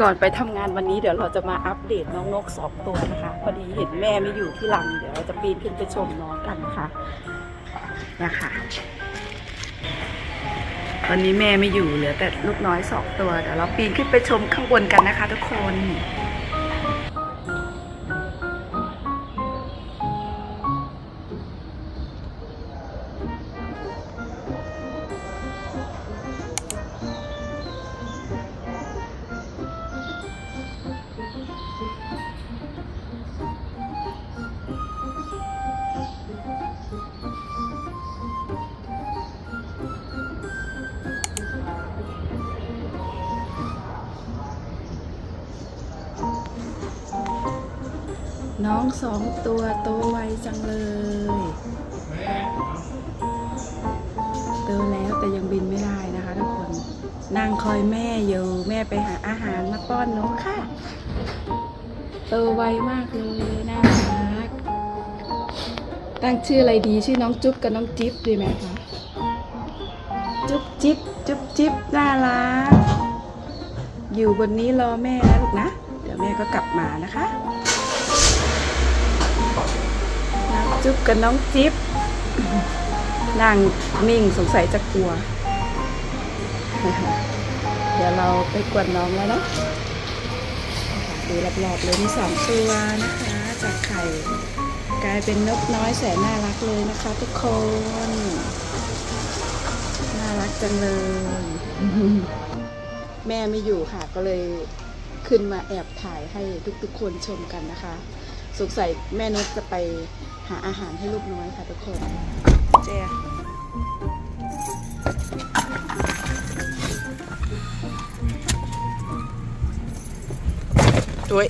ก่อนไปทำงานวันนี้เดี๋ยวเราจะมาอัปเดตน้องนกสองตัวนะคะพอดีเห็นแม่ไม่อยู่ที่รังเดี๋ยวเราจะปีนขึ้นไปชมน้องกันนะคะนะคะวันนี้แม่ไม่อยู่เหลือแต่ลูกน้อยสองตัวเดี๋ยวเราปีนขึ้นไปชมข้างบนกันนะคะ ทุกคน น้องสองตัวโตไวจังเลย โตแล้วแต่ยังบินไม่ได้นะคะทุกคนนั่งคอยแม่อยู่แม่ไปหาอาหารมาป้อนน้องค่ะ โตไวมากเลยน่ารักตั้งชื่ออะไรดีชื่อน้องจุ๊บกับน้องจิ๊บดีไหมคะจุ๊บจิ๊บจุ๊บจิ๊บน่ารักอยู่บนนี้รอแม่นะลูกนะ เดี๋ยวแม่ก็กลับมานะคะ จุ๊บกับน้องจิ๊บนั่งนิ่งสงสัยจะกลัว เดี๋ยวเราไปกวนน้องแล้วนะดูรอบๆเลยมีสองตัวนะคะ จากไข่กลายเป็นนกน้อยแสนน่ารักเลยนะคะทุกคน น่ารักจังเลย แม่ไม่อยู่ค่ะก็เลย ขึ้นมาแอบถ่ายให้ทุกๆคนชมกันนะคะ สงสัยแม่นกจะไปหาอาหารให้ลูกน้อยค่ะทุกคนเจ้ด้วย